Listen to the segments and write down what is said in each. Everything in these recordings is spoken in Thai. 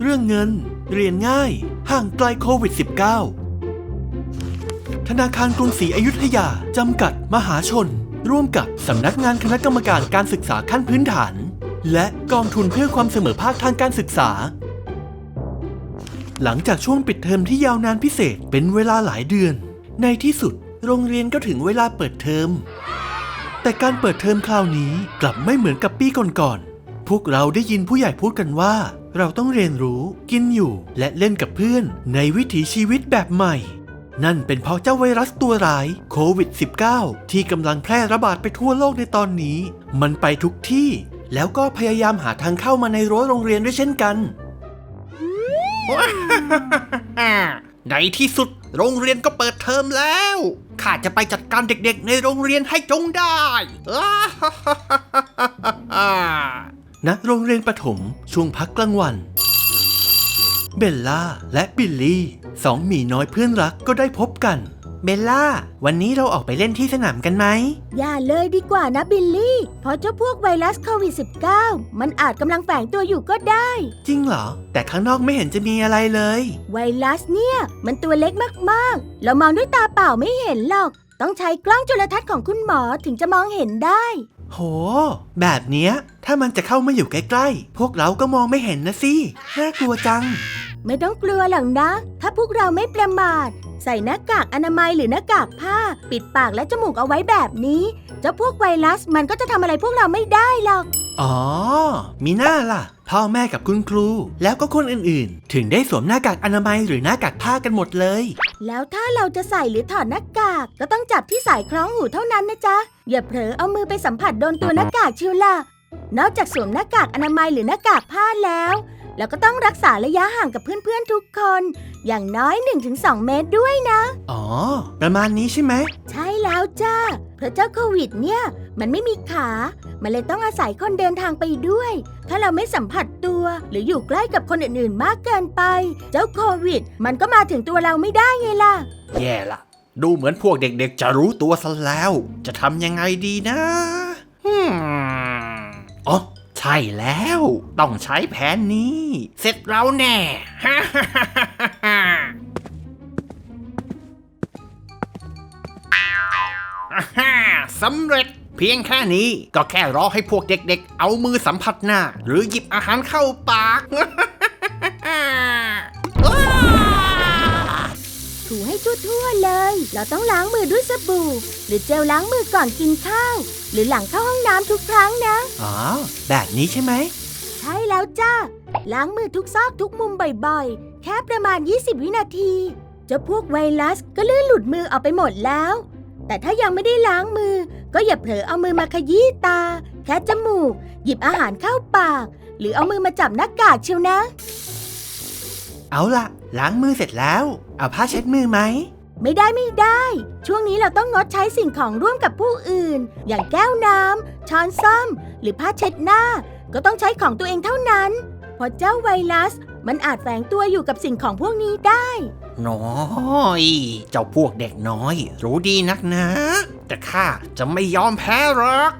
เรื่องเงิน เรียนง่าย ห่างไกลโควิด -19 ธนาคารกรุงศรีอยุธยา จำกัดมหาชน ร่วมกับสำนักงานคณะกรรมการการศึกษาขั้นพื้นฐาน และกองทุนเพื่อความเสมอภาคทางการศึกษา หลังจากช่วงปิดเทอมที่ยาวนานพิเศษเป็นเวลาหลายเดือน ในที่สุดโรงเรียนก็ถึงเวลาเปิดเทอม แต่การเปิดเทอมคราวนี้กลับไม่เหมือนกับปีก่อนๆพวกเราได้ยินผู้ใหญ่พูดกันว่า เราต้องเรียนรู้กินอยู่และเล่นกับเพื่อนในวิถีชีวิตแบบใหม่ นั่นเป็นเพราะเจ้าไวรัสตัวร้ายโควิด -19 ที่กำลังแพร่ระบาดไปทั่วโลกในตอนนี้ มันไปทุกที่ แล้วก็พยายามหาทางเข้ามาในรั้วโรงเรียนด้วยเช่นกัน ในที่สุดโรงเรียนก็เปิดเทอมแล้ว ข้าจะไปจัดการเด็กๆ ในโรงเรียนให้จงได้ ณโรงเรียนประถมช่วงพักกลางวัน เบลล่าและบิลลี่สองหมีน้อยเพื่อนรักก็ได้พบกัน เบลล่า วันนี้เราออกไปเล่นที่สนามกันไหม อย่าเลยดีกว่านะบิลลี่ เพราะเจ้าพวกไวรัสโควิด -19 มันอาจกำลังแฝงตัวอยู่ก็ได้ จริงเหรอ แต่ข้างนอกไม่เห็นจะมีอะไรเลย ไวรัสเนี่ย มันตัวเล็กมากๆ เรามองด้วยตาเปล่าไม่เห็นหรอก ต้องใช้กล้องจุลทรรศน์ของคุณหมอถึงจะมองเห็นได้ โห แบบเนี้ย ถ้ามันจะเข้ามาอยู่ใกล้ๆ พวกเราก็มองไม่เห็นนะสิ น่ากลัวจัง ไม่ต้องกลัวหรอกนะ ถ้าพวกเราไม่ประมาท ใส่หน้ากากอนามัยหรือหน้ากากผ้า ปิดปากและจมูกเอาไว้แบบนี้ จ้าพวกไวรัสมันก็จะทำอะไรพวกเราไม่ได้หรอก อ๋อ มีหน้าล่ะ พ่อแม่กับคุณครู แล้วก็คนอื่นๆ ถึงได้สวมหน้ากากอนามัยหรือหน้ากากผ้ากันหมดเลย แล้วถ้าเราจะใส่หรือถอดหน้ากาก ก็ต้องจับที่สายคล้องหูเท่านั้นนะจ๊ะ อย่าเผลอเอามือไปสัมผัสโดนตัวหน้ากากเชิวล่ะ นอกจากสวมหน้ากากอนามัยหรือหน้ากากผ้าแล้ว เราก็ต้องรักษาระยะห่างกับเพื่อนๆทุกคน อย่างน้อย 1-2 เมตรด้วยนะ อ๋อ ประมาณนี้ใช่ไหม ใช่ แล้วจ้า เพราะเจ้าโควิดเนี่ย มันไม่มีขา มันเลยต้องอาศัยคนเดินทางไปด้วย ถ้าเราไม่สัมผัสตัวหรืออยู่ใกล้กับคนอื่นๆ มากเกินไป เจ้าโควิด มันก็มาถึงตัวเราไม่ได้ไงล่ะ แย่ละ ดูเหมือนพวกเด็กๆ จะรู้ตัวซะแล้ว จะทำยังไงดีนะฮึมอ๋อใช่แล้ว ต้องใช้แผนนี้ เสร็จเราแน่ อ่าฮ่าสำเร็จ เพียงแค่นี้ก็แค่รอให้พวกเด็กๆ เอามือสัมผัสหน้า หรือหยิบอาหารเข้าปาก ถูให้ทั่วๆเลย เราต้องล้างมือด้วยสบู่ หรือเจลล้างมือก่อนกินข้าว หรือหลังเข้าห้องน้ำทุกครั้งนะ อ๋อ แบบนี้ใช่ไหม ใช่แล้วจ้า ล้างมือทุกซอกทุกมุมบ่อยๆ แค่ประมาณ 20 วินาที เจ้าพวกไวรัสก็ลื่นหลุดมือออกไปหมดแล้ว แต่ถ้ายังไม่ได้ล้างมือ ก็อย่าเผลอเอามือมาขยี้ตา แค่จมูก หยิบอาหารเข้าปาก หรือเอามือมาจับหน้ากากเชียวนะ เอาล่ะล้างมือเสร็จแล้ว เอาผ้าเช็ดมือไหม ไม่ได้ไม่ได้ ช่วงนี้เราต้องงดใช้สิ่งของร่วมกับผู้อื่น อย่างแก้วน้ำช้อนส้อม หรือผ้าเช็ดหน้า ก็ต้องใช้ของตัวเองเท่านั้นเพราะเจ้าไวรัส มันอาจแฝงตัวอยู่กับสิ่งของพวกนี้ได้ น้อย เจ้าพวกเด็กน้อย รู้ดีนักนะ แต่ข้าจะไม่ยอมแพ้หรอก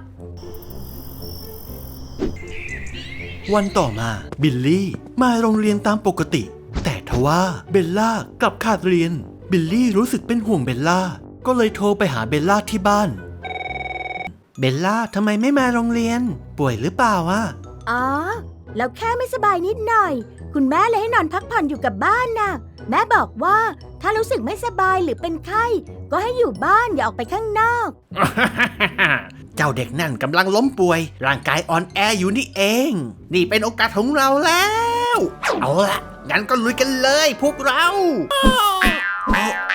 วันต่อมาบิลลี่มาโรงเรียนตามปกติ แต่ทว่าเบลล่ากลับขาดเรียน บิลลี่รู้สึกเป็นห่วงเบลล่า ก็เลยโทรไปหาเบลล่าที่บ้าน เบลล่าทำไมไม่มาโรงเรียน ป่วยหรือเปล่าวะอ๋อเราแค่ไม่สบายนิดหน่อย คุณแม่เลยให้นอนพักผ่อนอยู่กับบ้านน่ะ แม่บอกว่าถ้ารู้สึกไม่สบายหรือเป็นไข้ ก็ให้อยู่บ้านอย่าออกไปข้างนอก เจ้าเด็กนั่นกำลังล้มป่วย ร่างกายอ่อนแออยู่นี่เอง นี่เป็นโอกาสของเราแล้ว เอาละงั้นก็ลุยกันเลยพวกเรา โอ้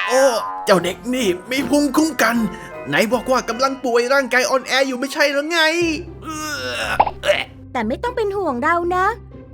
โอ้เจ้าเด็กนี่มีภูมิคุ้มกัน ไหนบอกว่ากำลังป่วยร่างกายอ่อนแออยู่ไม่ใช่หรือไงเอื้อเอ๊ะแต่ไม่ต้องเป็นห่วงเรานะ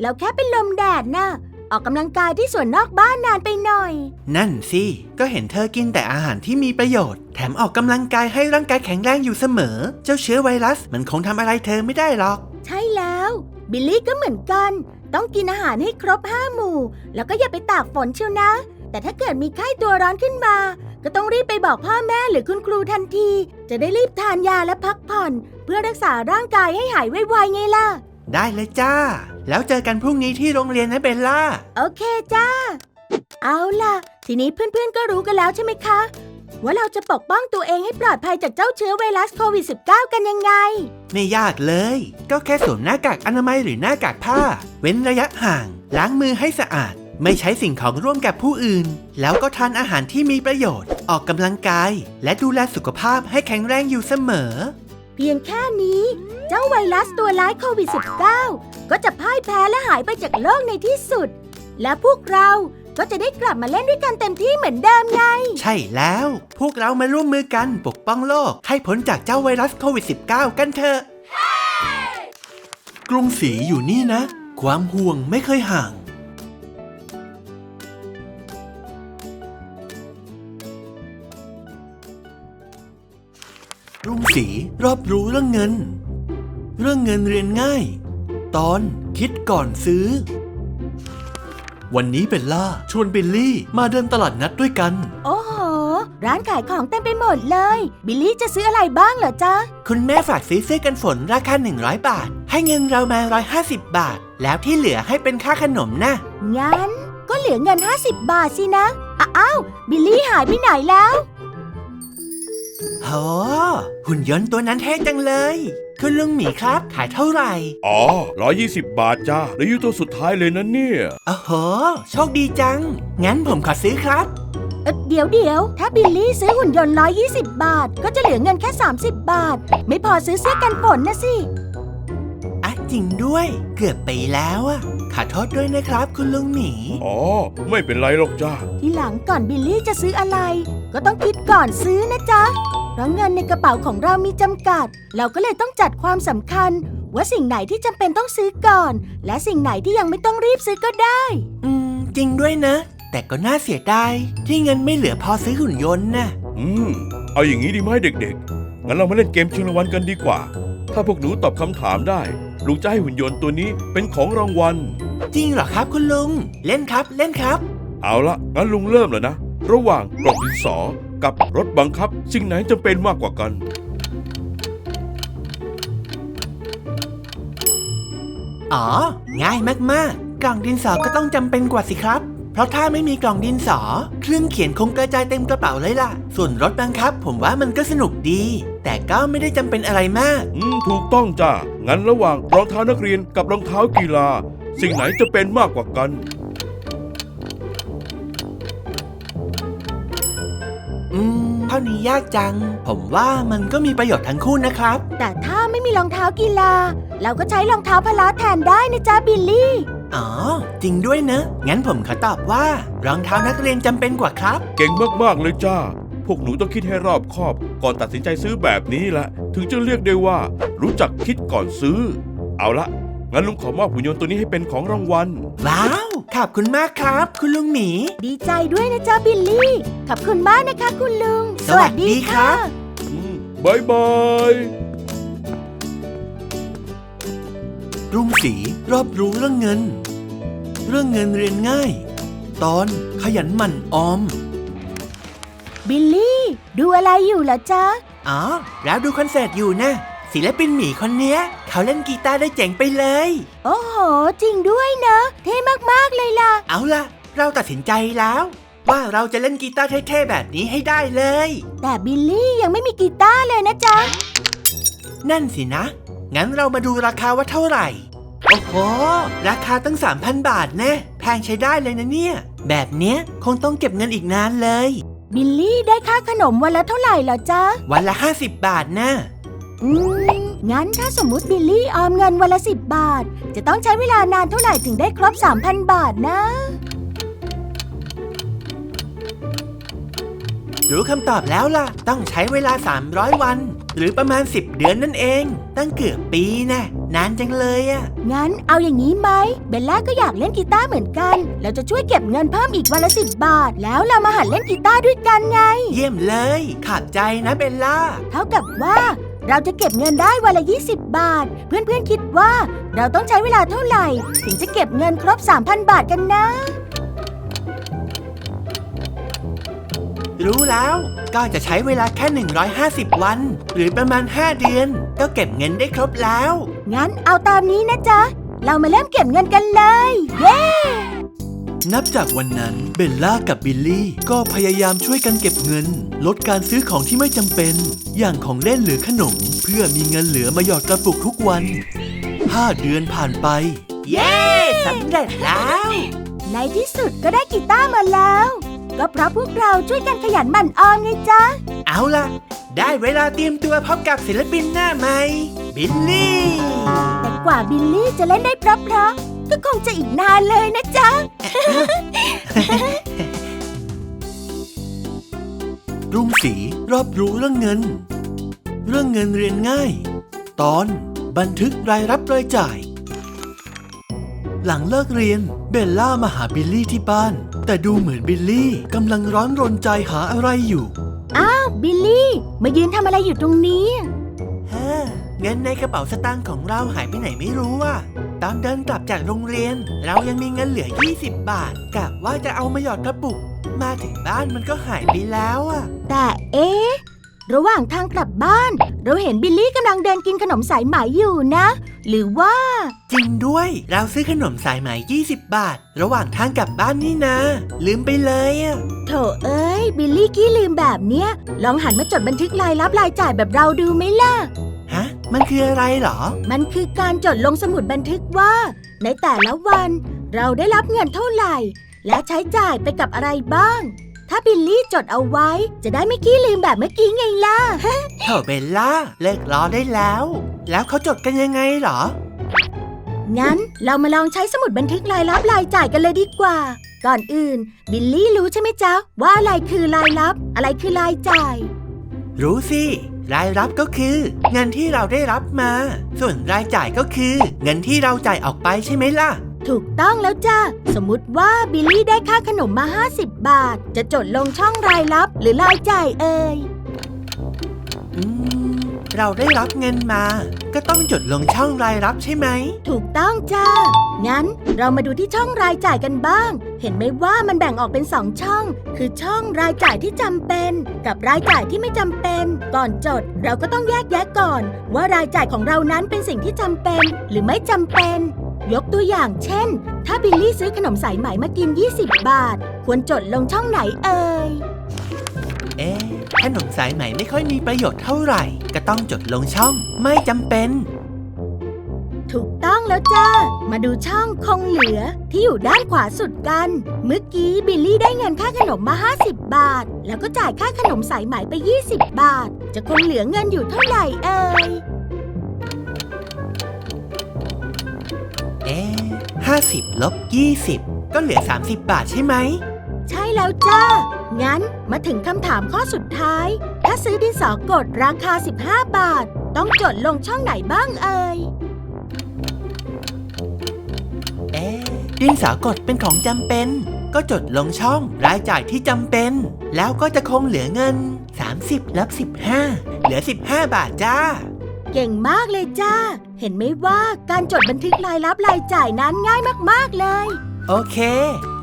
เราแค่เป็นลมแดดนะอ อกกำลังกายที่สวนนอกบ้านนานไปหน่อย นั่นสิ ก็เห็นเธอกินแต่อาหารที่มีประโยชน์ แถมออกกำลังกายให้ร่างกายแข็งแรงอยู่เสมอ เจ้าเชื้อไวรัสมันคงทำอะไรเธอไม่ได้หรอก ใช่แล้ว บิลลี่ก็เหมือนกัน ต้องกินอาหารให้ครบห้าหมู่ แล้วก็อย่าไปตากฝนเชียวนะ แต่ถ้าเกิดมีไข้ตัวร้อนขึ้นมา ก็ต้องรีบไปบอกพ่อแม่หรือคุณครูทันที จะได้รีบทานยาและพักผ่อน เพื่อรักษาร่างกายให้หายไวๆไงล่ะ ได้เลยจ้า แล้วเจอกันพรุ่งนี้ที่โรงเรียนนะเบลล่า โอเคจ้า เอาล่ะ ทีนี้เพื่อนๆก็รู้กันแล้วใช่ไหมคะ ว่าเราจะปกป้องตัวเองให้ปลอดภัยจากเจ้าเชื้อไวรัสโควิด -19 กันยังไง ไม่ยากเลย ก็แค่สวมหน้ากากอนามัยหรือหน้ากากผ้า เว้นระยะห่าง ล้างมือให้สะอาด ไม่ใช้สิ่งของร่วมกับผู้อื่น แล้วก็ทานอาหารที่มีประโยชน์ ออกกำลังกาย และดูแลสุขภาพให้แข็งแรงอยู่เสมอ เพียงแค่นี้ เจ้าไวรัสตัวร้ายโควิด -19 ก็จะพ่ายแพ้และหายไปจากโลกในที่สุด และพวกเราก็จะได้กลับมาเล่นด้วยกันเต็มที่เหมือนเดิมไง ใช่แล้ว พวกเรามาร่วมมือกันปกป้องโลก ให้พ้นจากเจ้าไวรัสโควิด -19 กันเถอะ กรุงศรีอยู่นี่นะ ความห่วงไม่เคยห่าง รุงศรีรอบรู้เรื่องเงิน เรื่องเงินเรียนง่าย ตอนคิดก่อนซื้อ วันนี้เบลล่าชวนบิลลี่มาเดินตลาดนัดด้วยกัน โอ้โห ร้านขายของเต็มไปหมดเลย บิลลี่จะซื้ออะไรบ้างเหรอจ๊ะ คุณแม่ฝากซื้อเสื้อกันฝนราคา 100 บาท ให้เงินเรามา 150 บาท แล้วที่เหลือให้เป็นค่าขนมนะ งั้น ก็เหลือเงิน 50 บาทสินะ อ้าว บิลลี่หายไปไหนแล้ว โหหุ่นยนต์ตัวนั้นเท่จังเลย คุณลุงหมีครับ ขายเท่าไหร่ อ๋อร้อยยี่สิบบาทจ้าเหลืออยู่ตัวสุดท้ายเลยนะเนี่ยโอ้โห โชคดีจัง งั้นผมขอซื้อครับ เอ่อเดี๋ยวเดี๋ยวถ้าบิลลี่ซื้อหุ่นยนต์ 120 บาท ก็จะเหลือเงินแค่ 30 บาท ไม่พอซื้อเสื้อกันฝนนะสิ อะจริงด้วย เกือบไปแล้วอะขอโทษด้วยนะครับ คุณลุงหมี อ๋อ ไม่เป็นไรหรอกจ้า ทีหลังก่อนบิลลี่จะซื้ออะไร ก็ต้องคิดก่อนซื้อนะจ๊ะ เพราะเงินในกระเป๋าของเรามีจำกัด เราก็เลยต้องจัดความสำคัญ ว่าสิ่งไหนที่จำเป็นต้องซื้อก่อน และสิ่งไหนที่ยังไม่ต้องรีบซื้อก็ได้ อืม จริงด้วยนะ แต่ก็น่าเสียดายที่เงินไม่เหลือพอซื้อหุ่นยนต์น่ะอืม เอาอย่างนี้ดีไหมเด็กๆ งั้นเรามาเล่นเกมชิงรางวัลกันดีกว่า ถ้าพวกหนูตอบคำถามได้ ลุงจะให้หุ่นยนต์ตัวนี้เป็นของรางวัล จริงเหรอครับคุณลุง เล่นครับ เล่นครับ เอาละงั้นลุงเริ่มแล้วนะ ระหว่างกล่องดินสอ กับรถบังคับ สิ่งไหนจำเป็นมากกว่ากัน อ๋อ ง่ายมากๆ กล่องดินสอก็ต้องจำเป็นกว่าสิครับ เพราะถ้าไม่มีกล่องดินสอ เครื่องเขียนคงกระจายเต็มกระเป๋าเลยล่ะ ส่วนรถบังคับ ผมว่ามันก็สนุกดี แต่ก็ไม่ได้จำเป็นอะไรมาก อืม ถูกต้องจ้างั้นระหว่างรองเท้านักเรียนกับรองเท้ากีฬา สิ่งไหนจะเป็นมากกว่ากัน นี้ยากจัง ผมว่ามันก็มีประโยชน์ทั้งคู่นะครับ แต่ถ้าไม่มีรองเท้ากีฬา เราก็ใช้รองเท้าพละแทนได้นะจ๊ะบิลลี่ อ๋อ จริงด้วยเนอะงั้นผมขอตอบว่า รองเท้านักเรียนจำเป็นกว่าครับ เก่งมาก ๆ เลยจ้า พวกหนูต้องคิดให้รอบคอบ ก่อนตัดสินใจซื้อแบบนี้แหละ ถึงจะเรียกได้ว่า รู้จักคิดก่อนซื้อ เอาละงั้นลุงขอมอบหุ่นยนต์ตัวนี้ให้เป็นของรางวัล ว้าว ขอบคุณมากครับ คุณลุงหมี ดีใจด้วยนะจ๊ะบิลลี่ ขอบคุณมากนะคะ คุณลุงสวัสดีครับอืมบายบายกรุงศรีรอบรู้เรื่องเงิน เรื่องเงินเรียนง่าย ตอนขยันหมั่นออม บิลลี่ ดูอะไรอยู่เหรอจ๊ะ อ๋อ แล้วดูคอนเสิร์ตอยู่นะศิลปินหมีคนเนี้ย เขาเล่นกีตาร์ได้เจ๋งไปเลย โอ้โห จริงด้วยเนอะเท่มากๆเลยล่ะ เอาล่ะ เราตัดสินใจแล้ว ว่าเราจะเล่นกีตาร์เท่ๆแบบนี้ให้ได้เลย แต่บิลลี่ยังไม่มีกีตาร์เลยนะจ๊ะ นั่นสินะ งั้นเรามาดูราคาว่าเท่าไหร่ โอ้โห ราคาตั้ง 3,000 บาทแน่แพงใช้ได้เลยนะเนี่ย แบบเนี้ยคงต้องเก็บเงินอีกนานเลย บิลลี่ได้ค่าขนมวันละเท่าไหร่เหรอจ๊ะ วันละ 50 บาทนะ อืม งั้นถ้าสมมุติบิลลี่ออมเงินวันละสิบบาท จะต้องใช้เวลานานเท่าไหร่ถึงได้ครบ 3,000 บาทนะ รู้คำตอบแล้วล่ะ ต้องใช้เวลา 300 วัน หรือประมาณ 10 เดือนนั่นเอง ตั้งเกือบปีแนะนานจังเลยอะงั้นเอาอย่างนี้ไหมเบลล่าก็อยากเล่นกีตาร์เหมือนกัน เราจะช่วยเก็บเงินเพิ่มอีกวันละสิบบาท แล้วเรามาหัดเล่นกีตาร์ด้วยกันไง เยี่ยมเลย ขอบใจนะเบลล่า เท่ากับว่า เราจะเก็บเงินได้วันละ 20 บาท เพื่อนๆคิดว่าเราต้องใช้เวลาเท่าไหร่ ถึงจะเก็บเงินครบ 3,000 บาทกันนะ รู้แล้วก็จะใช้เวลาแค่ 150 วัน หรือประมาณ 5 เดือน ก็เก็บเงินได้ครบแล้ว งั้นเอาตามนี้นะจ๊ะ เรามาเริ่มเก็บเงินกันเลย เย้ นับจากวันนั้นเบลล่ากับบิลลี่ก็พยายามช่วยกันเก็บเงิน ลดการซื้อของที่ไม่จำเป็น อย่างของเล่นหรือขนม เพื่อมีเงินเหลือมาหยอดกระปุกทุกวัน 5 เดือนผ่านไป เย้สำเร็จแล้ว ในที่สุดก็ได้กีตาร์มาแล้ว ก็เพราะพวกเราช่วยกันขยันหมั่นออมไงจ๊ะ เอาล่ะ ได้เวลาเตรียมตัวพบกับศิลปินหน้าใหม่บิลลี่ แต่กว่าบิลลี่จะเล่นได้เพราะๆ ก็คงจะอีกนานเลยนะจ๊ะ รุ่งสีรอบรู้เรื่องเงิน เรื่องเงินเรียนง่าย ตอนบันทึกรายรับรายจ่าย หลังเลิกเรียนเบลล่ามาหาบิลลี่ที่บ้าน แต่ดูเหมือนบิลลี่กำลังร้อนรนใจหาอะไรอยู่ อ้าว บิลลี่ มายืนทำอะไรอยู่ตรงนี้เฮ้อ เงินในกระเป๋าสตางค์ของเราหายไปไหนไม่รู้อะตอนเดินกลับจากโรงเรียน เรายังมีเงินเหลือ 20 บาทกะว่าจะเอามาหยอดกระปุก มาถึงบ้านมันก็หายไปแล้วอะ แต่เอ๊ะระหว่างทางกลับบ้าน เราเห็นบิลลี่กำลังเดินกินขนมสายไหมอยู่นะ หรือว่า จริงด้วย เราซื้อขนมสายไหม20 บาท ระหว่างทางกลับบ้านนี่นะ ลืมไปเลยอะโถเอ้ย บิลลี่กี้ลืมแบบเนี้ย ลองหันมาจดบันทึกรายรับรายจ่ายแบบเราดูไหมล่ะฮะ มันคืออะไรเหรอ มันคือการจดลงสมุดบันทึกว่า ในแต่ละวันเราได้รับเงินเท่าไหร่ และใช้จ่ายไปกับอะไรบ้าง ถ้าบิลลี่จดเอาไว้จะได้ไม่ขี้ลืมแบบเมื่อกี้ไงล่ะเถอะเบลล่าเลิกล้อได้แล้ว แล้วเขาจดกันยังไงเหรอ งั้นเรามาลองใช้สมุดบันทึกรายรับรายจ่ายกันเลยดีกว่า ก่อนอื่น บิลลี่รู้ใช่ไหมจ๊ะว่าอะไรคือรายรับ อะไรคือรายจ่าย รู้สิ รายรับก็คือ เงินที่เราได้รับมา ส่วนรายจ่ายก็คือ เงินที่เราจ่ายออกไปใช่ไหมล่ะ ถูกต้องแล้วจ้าสมมุติว่าบิลลี่ได้ค่าขนมมา 50 บาท จะจดลงช่องรายรับหรือรายจ่ายเอ่ย เราได้รับเงินมา ก็ต้องจดลงช่องรายรับใช่ไหม ถูกต้องจ้า งั้นเรามาดูที่ช่องรายจ่ายกันบ้าง เห็นไหมว่ามันแบ่งออกเป็นสองช่อง คือช่องรายจ่ายที่จำเป็น กับรายจ่ายที่ไม่จำเป็น ก่อนจดเราก็ต้องแยกแยะก่อน ว่ารายจ่ายของเรานั้นเป็นสิ่งที่จำเป็น หรือไม่จำเป็น ยกตัวอย่างเช่น ถ้าบิลลี่ซื้อขนมสายไหมมากิน 20 บาท ควรจดลงช่องไหนเอ่ย อ๊ะขนมสายไหมไม่ค่อยมีประโยชน์เท่าไหร่ ก็ต้องจดลงช่องไม่จำเป็น ถูกต้องแล้วจ้า มาดูช่องคงเหลือที่อยู่ด้านขวาสุดกัน เมื่อกี้บิลลี่ได้เงินค่าขนมมา 50 บาท แล้วก็จ่ายค่าขนมสายไหมไป 20 บาท จะคงเหลือเงินอยู่เท่าไหร่เอ่ยเอ๊ะห้าสิบลบยี่สิบก็เหลือ 30 บาทใช่ไหม ใช่แล้วจ้า งั้นมาถึงคำถามข้อสุดท้าย ถ้าซื้อดินสอกดราคา 15 บาท ต้องจดลงช่องไหนบ้างเอ่ย เอ๊ะดินสากดเป็นของจำเป็น ก็จดลงช่องรายจ่ายที่จำเป็น แล้วก็จะคงเหลือเงิน 30ลบ15 เหลือ 15 บาทจ้า เก่งมากเลยจ้า เห็นไหมว่าการจดบันทึกรายรับรายจ่ายนั้นง่ายมากๆเลย โอเค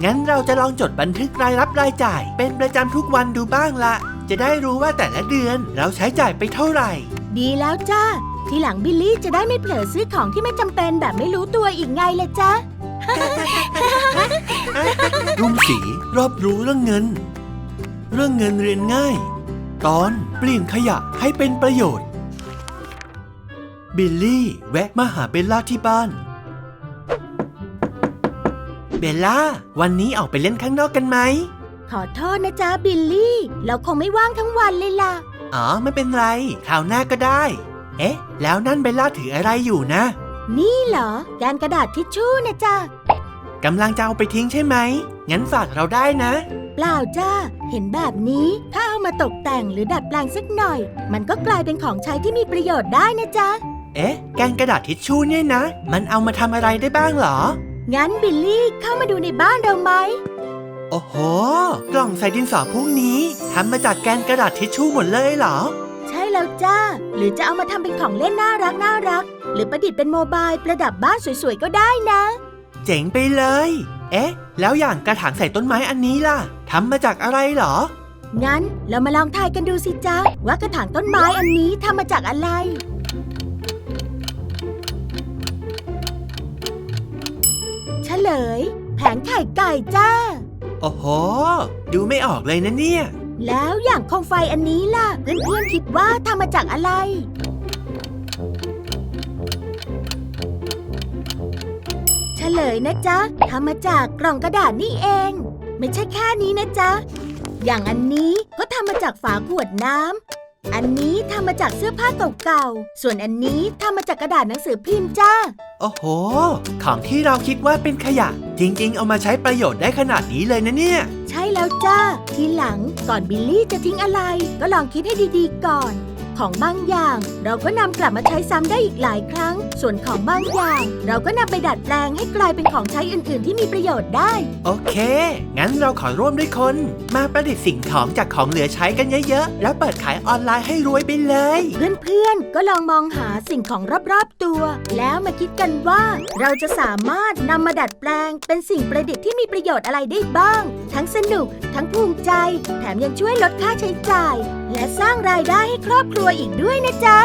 งั้นเราจะลองจดบันทึกรายรับรายจ่าย เป็นประจำทุกวันดูบ้างละ จะได้รู้ว่าแต่ละเดือนเราใช้จ่ายไปเท่าไหร่ ดีแล้วจ้า ทีหลังบิลลี่จะได้ไม่เผลอซื้อของที่ไม่จำเป็นแบบไม่รู้ตัวอีกไงเลยจ้ารุ่งสีรอบรู้เรื่องเงิน เรื่องเงินเรียนง่าย ตอนเปลี่ยนขยะให้เป็นประโยชน์ บิลลี่แวะมาหาเบลล่าที่บ้าน เบลล่า วันนี้ออกไปเล่นข้างนอกกันไหม ขอโทษนะจ๊ะบิลลี่ เราคงไม่ว่างทั้งวันเลยล่ะ อ๋อ ไม่เป็นไร คราวหน้าก็ได้ เอ๊ะ แล้วนั่นเบลล่าถืออะไรอยู่นะ นี่เหรอ การกระดาษทิชชู่นะจ๊ะกำลังจะเอาไปทิ้งใช่ไหม งั้นฝากเราได้นะ เปล่าจ้า เห็นแบบนี้ ถ้าเอามาตกแต่งหรือดัดแปลงสักหน่อย มันก็กลายเป็นของใช้ที่มีประโยชน์ได้นะจ๊ะ เอ๊ะ แกนกระดาษทิชชู่เนี่ยนะ มันเอามาทำอะไรได้บ้างเหรอ งั้นบิลลี่เข้ามาดูในบ้านเราไหม โอ้โห กล่องใส่ดินสอพวกนี้ทำมาจากแกนกระดาษทิชชู่หมดเลยเหรอ ใช่แล้วจ้า หรือจะเอามาทำเป็นของเล่นน่ารักน่ารัก หรือประดิษฐ์เป็นโมบายประดับบ้านสวยๆก็ได้นะ เจ๋งไปเลย เอ๊ะ แล้วอย่างกระถางใส่ต้นไม้อันนี้ล่ะทำมาจากอะไรเหรอ งั้นเรามาลองทายกันดูสิจ๊ะว่ากระถางต้นไม้อันนี้ทำมาจากอะไร ลย แผงไข่ไก่จ้า โอ้โห ดูไม่ออกเลยนะเนี่ย แล้วอย่างโคมไฟอันนี้ล่ะ เพื่อนๆคิดว่าทำมาจากอะไร เฉลยนะจ๊ะทำมาจากกล่องกระดาษนี่เอง ไม่ใช่แค่นี้นะจ๊ะ อย่างอันนี้ก็ทำมาจากฝาขวดน้ำ อันนี้ทำมาจากเสื้อผ้าเก่าๆ ส่วนอันนี้ทำมาจากกระดาษหนังสือพิมพ์จ้า โอ้โห ของที่เราคิดว่าเป็นขยะ จริงๆ เอามาใช้ประโยชน์ได้ขนาดนี้เลยนะเนี่ย ใช่แล้วจ้า ทีหลังก่อนบิลลี่จะทิ้งอะไร ก็ลองคิดให้ดีๆก่อน ของบางอย่าง เราก็นำกลับมาใช้ซ้ำได้อีกหลายครั้ง ส่วนของบางอย่าง เราก็นำไปดัดแปลงให้กลายเป็นของใช้อื่น ๆ ที่มีประโยชน์ได้ โอเค งั้นเราขอร่วมด้วยคน มาประดิษฐ์สิ่งของจากของเหลือใช้กันเยอะๆ แล้วเปิดขายออนไลน์ให้รวยไปเลย เพื่อนๆ ก็ลองมองหาสิ่งของรอบๆตัว แล้วมาคิดกันว่าเราจะสามารถนำมาดัดแปลง เป็นสิ่งประดิษฐ์ที่มีประโยชน์อะไรได้บ้าง ทั้งสนุก ทั้งภูมิใจ แถมยังช่วยลดค่าใช้จ่าย และสร้างรายได้ให้ครอบครัวอีกด้วยนะจ๊ะ